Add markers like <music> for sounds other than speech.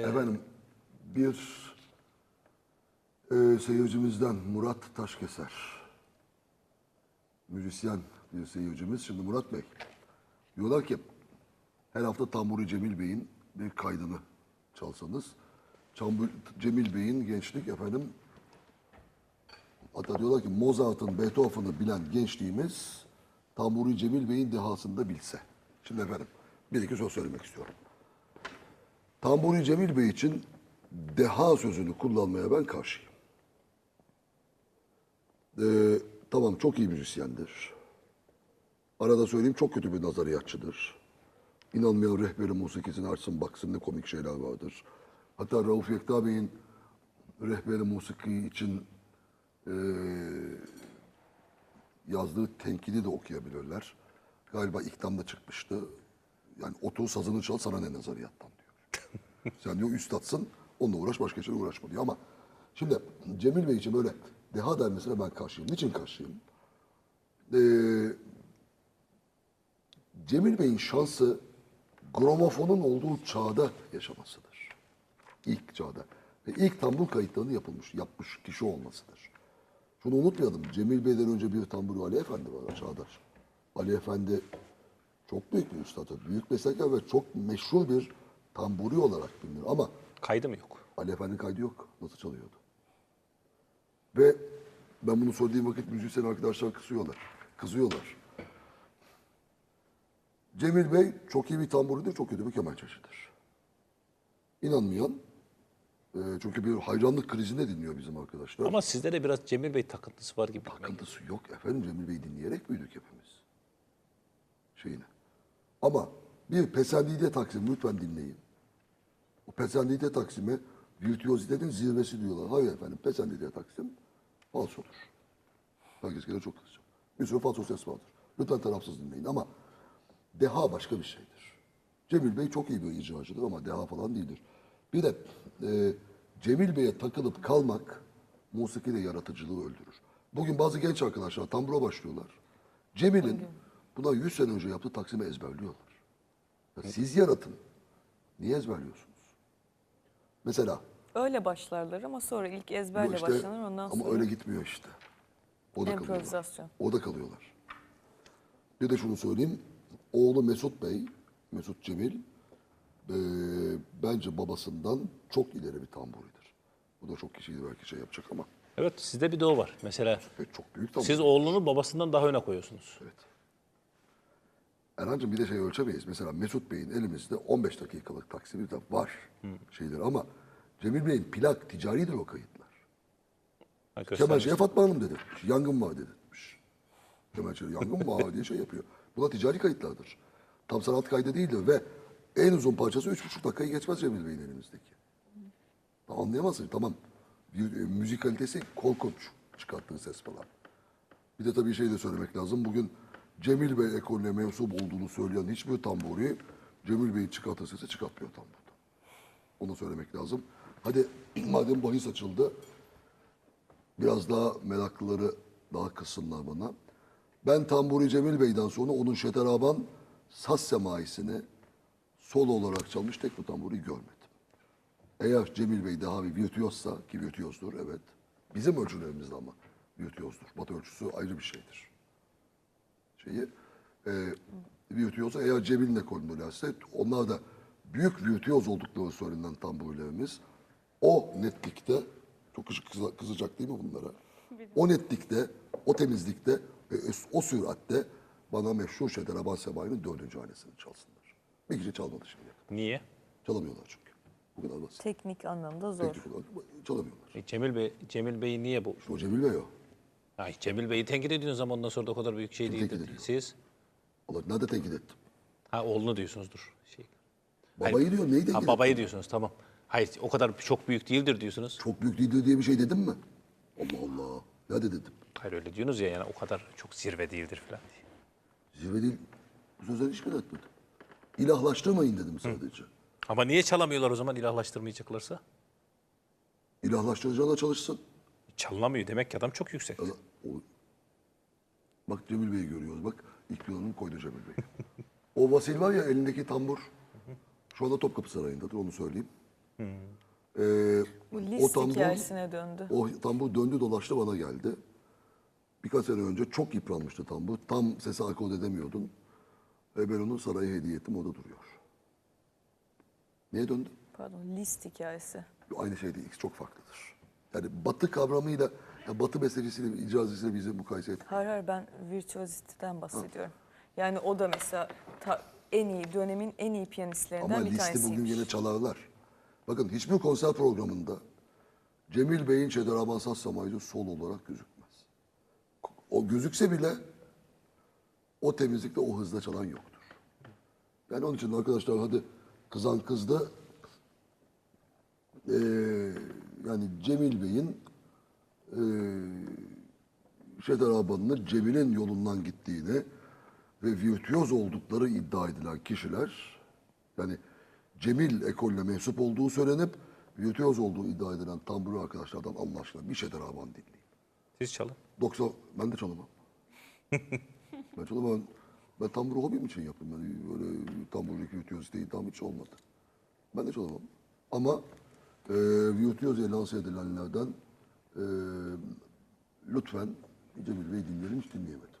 Efendim bir e, seyircimizden Murat Taşkeser. Müzisyen bir seyircimiz. Şimdi Murat Bey diyorlar ki her hafta Tamburi Cemil Bey'in bir kaydını çalsanız. Tambur, Cemil Bey'in gençlik efendim hatta diyorlar ki Mozart'ın Beethoven'ı bilen gençliğimiz Tamburi Cemil Bey'in dehasını da bilse. Şimdi efendim bir iki söz söylemek istiyorum. Tamburi Cemil Bey için deha sözünü kullanmaya ben karşıyım. Ee, tamam çok iyi müzisyendir. Arada söyleyeyim çok kötü bir nazariyatçıdır. İnanmayan rehberi musikisini açsın baksın ne komik şeyler vardır. Hatta Rauf Yekta Bey'in rehberi musiki için eee, yazdığı tenkidi de okuyabilirler. Galiba İktam'da çıkmıştı. Yani otur sazını çal sana ne nazariyattan diyor. Sen diyor üstadsın onunla uğraş başka şeyle uğraşma diyor ama şimdi Cemil Bey için böyle deha denmesine ben karşıyım. Niçin karşıyım? Ee, Cemil Bey'in şansı gramofonun olduğu çağda yaşamasıdır. İlk çağda. Ve ilk tambur kayıtlarını yapılmış, yapmış kişi olmasıdır. Şunu unutmayalım. Cemil Bey'den önce bir tambur Ali Efendi var Çağdaş. Ali Efendi çok büyük bir üstadı. Büyük bestekar ve çok meşhur bir tamburi olarak bilinir. Ama Kaydı mı yok? Ali Efendi'nin kaydı yok. Nasıl çalıyordu? Ve ben bunu söylediğim vakit müzisyen arkadaşlar kızıyorlar. Kızıyorlar. Cemil Bey çok iyi bir tamburidir, çok kötü bir kemençeşidir. İnanmayan, e, çünkü bir hayranlık krizinde dinliyor bizim arkadaşlar. Ama sizde de biraz Cemil Bey takıntısı var gibi. Takıntısı yok efendim Cemil Bey dinleyerek büyüdük hepimiz. Şeyini. Ama bir pesendide taksim lütfen dinleyin. O pesendide taksime virtüozitenin zirvesi diyorlar. Hayır efendim pesendide taksim falsodur. Herkes gene çok kızacak. Bir sürü falso ses vardır. Lütfen tarafsız dinleyin ama deha başka bir şeydir. Cemil Bey çok iyi bir icracıdır ama deha falan değildir. Bir de e, Cemil Bey'e takılıp kalmak musikide yaratıcılığı öldürür. Bugün bazı genç arkadaşlar tambura başlıyorlar. Cemil'in bundan 100 sene önce yaptığı taksimi ezberliyorlar. Siz yaratın. Niye ezberliyorsunuz? Mesela Öyle başlarlar ama sonra ilk ezberle işte, başlanır ondan ama sonra öyle gitmiyor işte. O da kalıyorlar. improvizasyon. O da kalıyorlar. Bir de şunu söyleyeyim. Oğlu Mesut Bey, Mesut Cemil, eee, bence babasından çok ileri bir tamburidir. Bu da çok kişiydi belki şey yapacak ama Evet sizde bir de o var. Mesela evet, çok büyük tambur. siz oğlunu babasından daha öne koyuyorsunuz. Evet. Erhan'cığım bir de şey ölçemeyiz. Mesela Mesut Bey'in elimizde 15 dakikalık taksimi de var şeyleri ama Cemil Bey'in plak ticaridir o kayıtlar. Ha, göstermiş. Kemençeye Fatma Hanım dedirtmiş. Yangın var dedirtmiş. Kemençeye yangın <laughs> var diye şey yapıyor. Buna ticari kayıtlardır. Tam sanat kaydı değildir ve en uzun parçası üç buçuk dakikayı geçmez Cemil Bey'in elimizdeki. Anlayamazsın. Tamam. Bir, e, müzik kalitesi korkunç çıkarttığı ses falan. Bir de tabii şey de söylemek lazım. Bugün Cemil Bey ekolüne mensup olduğunu söyleyen hiçbir tamburi Cemil Bey'in çıkarttığı sesi çıkartmıyor tamburda. Onu söylemek lazım. Hadi <clears throat> madem bahis açıldı biraz daha meraklıları daha kızsınlar bana. Ben Tamburi Cemil Bey'den sonra onun Şeteraban saz semaisini solo olarak çalmış tek bir tamburi görmedim. Eğer Cemil Bey daha bir virtüozsa ki virtüozdur evet. Bizim ölçülerimizde ama virtüozdur. Batı ölçüsü ayrı bir şeydir. Şeyi e, virtüoza eğer Cemil'in ekolündelerse onlar da büyük virtüoz oldukları söylenen tamburilerimiz o netlikte çok kızı- kıza- kızacak değil mi bunlara? O netlikte, o temizlikte ve o süratte bana meşhur Şederaban Semai'nin dördüncü hanesini çalsınlar. Bir kişi çalmadı şimdi. Niye? Çalamıyorlar çünkü. Bu kadar basit. Teknik anlamda zor. Teknik olarak çalamıyorlar. E, Cemil Bey, Cemil Bey niye bu? O Cemil Bey o. Ay, Cemil Bey'i tenkit ediyorsunuz ama ondan sonra da o kadar büyük şey Kim değildi. tenkit ediyor? Siz? Allah nerede tenkit ettim? Ha oğlunu diyorsunuzdur. Şey. Babayı diyor neyi tenkit Ha, ettim? babayı diyorsunuz tamam. Hayır o kadar çok büyük değildir diyorsunuz. Çok büyük değildir diye bir şey dedim mi? Allah Allah. Nerede dedim? Hayır öyle diyorsunuz ya yani o kadar çok zirve değildir falan diye. Zirve değil. Bu sözleri hiç etmedim. İlahlaştırmayın dedim sadece. Ama niye çalamıyorlar o zaman ilahlaştırmayacaklarsa? İlahlaştıracağına çalışsın. Çalınamıyor demek ki adam çok yüksek. Ya da o- Bak Cemil Bey'i görüyoruz. Bak ilk planını koydu Cemil Bey. <laughs> o Vasil var ya elindeki tambur. Şu anda Topkapı Sarayı'ndadır onu söyleyeyim. Ee, Bu o list tambur, hikayesine döndü. o tambur döndü dolaştı bana geldi. Birkaç sene önce çok yıpranmıştı tambur. Tam sesi akord edemiyordun. Ve ben onu saraya hediye ettim. O da duruyor. Niye döndü? Pardon list hikayesi. Aynı şey değil. ikisi Çok farklıdır. Yani batı kavramıyla, ya batı bestecisiyle, icazisiyle bizi mukayese et. Hayır hayır ben virtuositeden bahsediyorum. Yani o da mesela ta- en iyi dönemin en iyi piyanistlerinden Ama bir listi tanesiymiş. bugün yine çalarlar. Bakın hiçbir konser programında Cemil Bey'in Çedar Abansaz Samaycı sol olarak gözükmez. O gözükse bile o temizlikte o hızda çalan yoktur. Yani onun için arkadaşlar hadi kızan kızdı. Ee, yani Cemil Bey'in ee, Şedar Aban'ın Cemil'in yolundan gittiğini ve virtüöz oldukları iddia edilen kişiler yani Cemil ekolüne mensup olduğu söylenip virtüöz olduğu iddia edilen tamburu arkadaşlardan Allah aşkına bir Şedar Aban dinleyin. Siz çalın. 90 ben de çalamam. <laughs> ben çalamam. Ben tamburu hobim için yaptım. Yani böyle tamburdaki virtüözite iddiam hiç olmadı. Ben de çalamam. Ama e, virtüöz diye lanse edilenlerden e, lütfen Cemil Bey dinleyelim hiç dinleyemedim.